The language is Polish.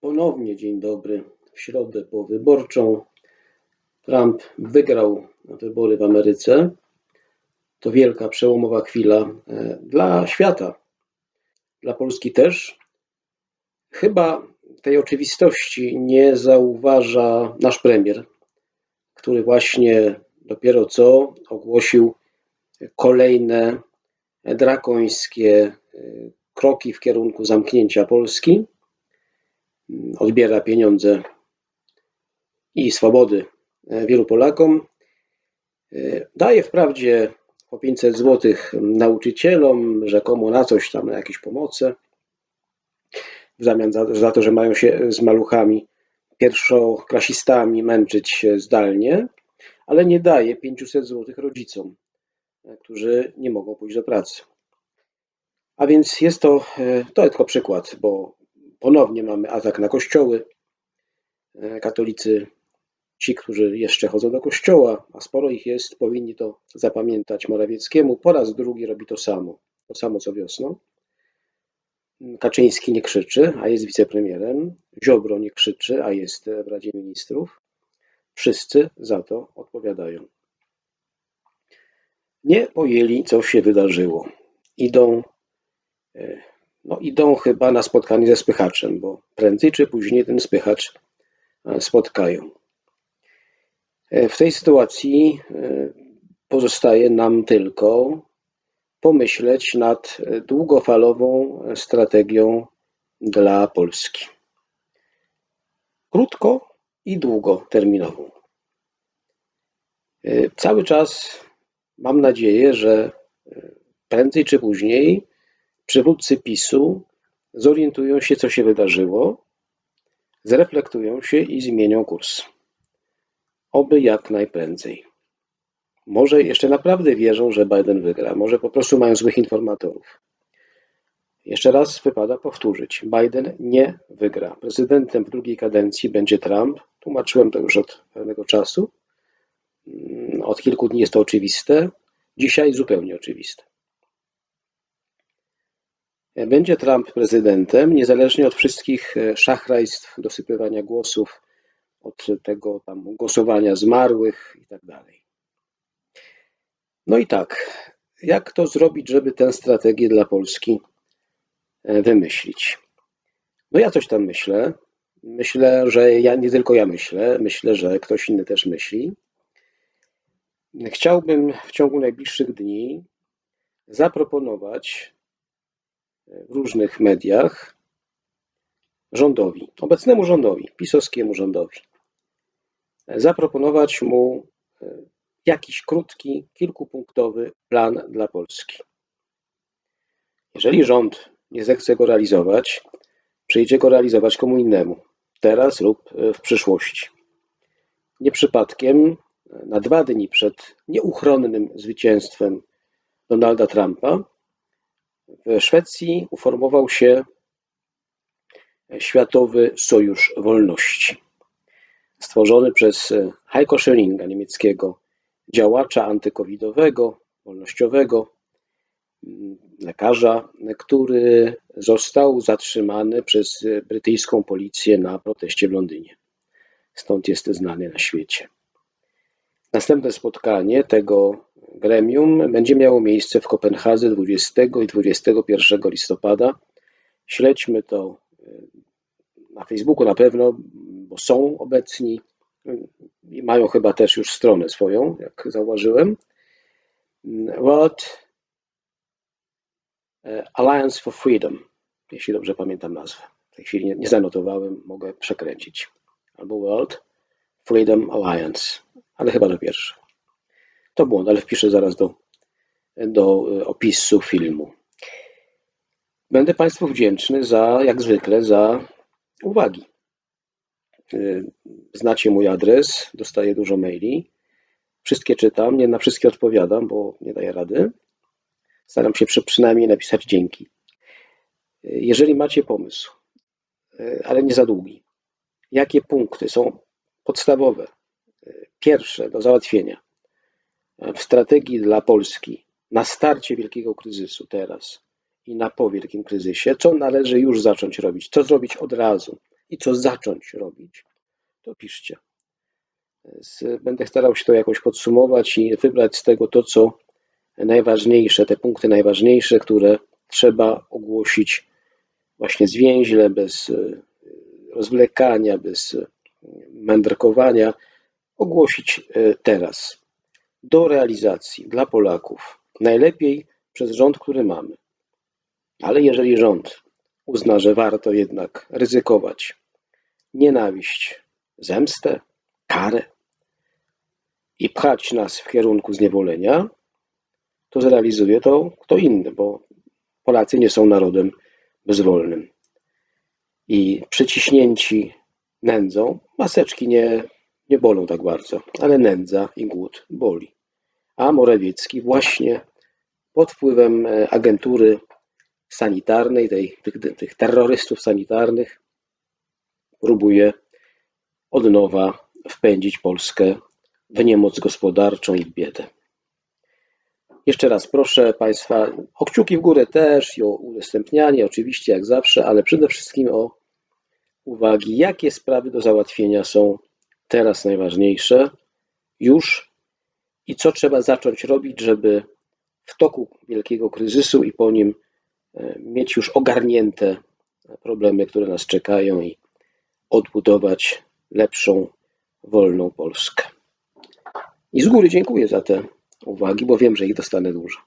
Ponownie dzień dobry. W środę powyborczą Trump wygrał wybory w Ameryce. To wielka, przełomowa chwila e, dla świata, dla Polski też. Chyba tej oczywistości nie zauważa nasz premier, który właśnie dopiero co ogłosił kolejne drakońskie e, kroki w kierunku zamknięcia Polski odbiera pieniądze i swobody e, wielu Polakom. E, daje wprawdzie po 500 zł nauczycielom, rzekomo na coś tam, na jakieś pomoce, w zamian za, za to, że mają się z maluchami pierwszoklasistami męczyć zdalnie, ale nie daje 500 zł rodzicom, e, którzy nie mogą pójść do pracy. A więc jest to, to tylko przykład, bo Ponownie mamy atak na kościoły. E, katolicy, ci, którzy jeszcze chodzą do kościoła, a sporo ich jest, powinni to zapamiętać Morawieckiemu. Po raz drugi robi to samo. To samo co wiosną. Kaczyński nie krzyczy, a jest wicepremierem. Ziobro nie krzyczy, a jest w Radzie Ministrów. Wszyscy za to odpowiadają. Nie pojęli, co się wydarzyło. Idą e, no idą chyba na spotkanie ze spychaczem, bo prędzej czy później ten spychacz e, spotkają. E, w tej sytuacji e, pozostaje nam tylko pomyśleć nad długofalową strategią dla Polski. Krótko i długoterminową. Cały czas mam nadzieję, że prędzej czy później Przywódcy PiSu zorientują się, co się wydarzyło, zreflektują się i zmienią kurs. Oby jak najprędzej. Może jeszcze naprawdę wierzą, że Biden wygra, może po prostu mają złych informatorów. Jeszcze raz wypada powtórzyć: Biden nie wygra. Prezydentem w drugiej kadencji będzie Trump. Tłumaczyłem to już od pewnego czasu. Mm, od kilku dni jest to oczywiste. Dzisiaj zupełnie oczywiste. Będzie Trump prezydentem, niezależnie od wszystkich e, szachrajstw, dosypywania głosów, od tego tam głosowania zmarłych i tak dalej. No i tak, jak to zrobić, żeby tę strategię dla Polski e, wymyślić? No ja coś tam myślę. Myślę, że ja nie tylko ja myślę, myślę, że ktoś inny też myśli. Chciałbym w ciągu najbliższych dni zaproponować w różnych mediach rządowi, obecnemu rządowi, pisowskiemu rządowi, zaproponować mu e, jakiś krótki, kilkupunktowy plan dla Polski. Jeżeli rząd nie zechce go realizować, przyjdzie go realizować komu innemu, teraz lub e, w przyszłości. Nie przypadkiem e, na dwa dni przed nieuchronnym zwycięstwem Donalda Trumpa w Szwecji uformował się Światowy Sojusz Wolności, stworzony przez Heiko Schellinga, niemieckiego działacza antykowidowego, wolnościowego, lekarza, który został zatrzymany przez brytyjską policję na proteście w Londynie. Stąd jest znany na świecie. Następne spotkanie tego gremium będzie miało miejsce w Kopenhadze 20 i 21 listopada. Śledźmy to e, na Facebooku na pewno, bo są obecni i mają chyba też już stronę swoją, jak zauważyłem. World e, Alliance for Freedom, jeśli dobrze pamiętam nazwę. W tej chwili nie, zanotowałem, mogę przekręcić. Albo World Freedom Alliance, ale chyba to pierwsze. To błąd, ale wpiszę zaraz do, do e, opisu filmu. Będę Państwu wdzięczny za, jak zwykle, za uwagi. E, znacie mój adres, dostaję dużo maili. Wszystkie czytam, nie na wszystkie odpowiadam, bo nie daję rady. Staram się przynajmniej napisać dzięki. E, jeżeli macie pomysł, ale nie za długi, jakie punkty są podstawowe, pierwsze do załatwienia w strategii dla Polski na starcie wielkiego kryzysu teraz i na po wielkim kryzysie, co należy już zacząć robić, co zrobić od razu i co zacząć robić, to piszcie. Będę starał się to jakoś podsumować i wybrać z tego to, co najważniejsze, te punkty najważniejsze, które trzeba ogłosić właśnie zwięźle, bez e, rozwlekania, bez e, mędrkowania, ogłosić e, teraz do realizacji dla Polaków. Najlepiej przez rząd, który mamy. Ale jeżeli rząd uzna, że warto jednak ryzykować nienawiść, zemstę, karę i pchać nas w kierunku zniewolenia, to zrealizuje to kto inny, bo Polacy nie są narodem bezwolnym. I przyciśnięci nędzą, maseczki nie, nie bolą tak bardzo, ale nędza i głód boli. A Morawiecki właśnie pod wpływem e, agentury sanitarnej, tej, tych, tych terrorystów sanitarnych, próbuje od nowa wpędzić Polskę w niemoc gospodarczą i w biedę. Jeszcze raz proszę Państwa o kciuki w górę też i o udostępnianie, oczywiście jak zawsze, ale przede wszystkim o uwagi, jakie sprawy do załatwienia są teraz najważniejsze już i co trzeba zacząć robić, żeby w toku wielkiego kryzysu i po nim e, mieć już ogarnięte problemy, które nas czekają i odbudować lepszą, wolną Polskę. I z góry dziękuję za te uwagi, bo wiem, że ich dostanę dużo.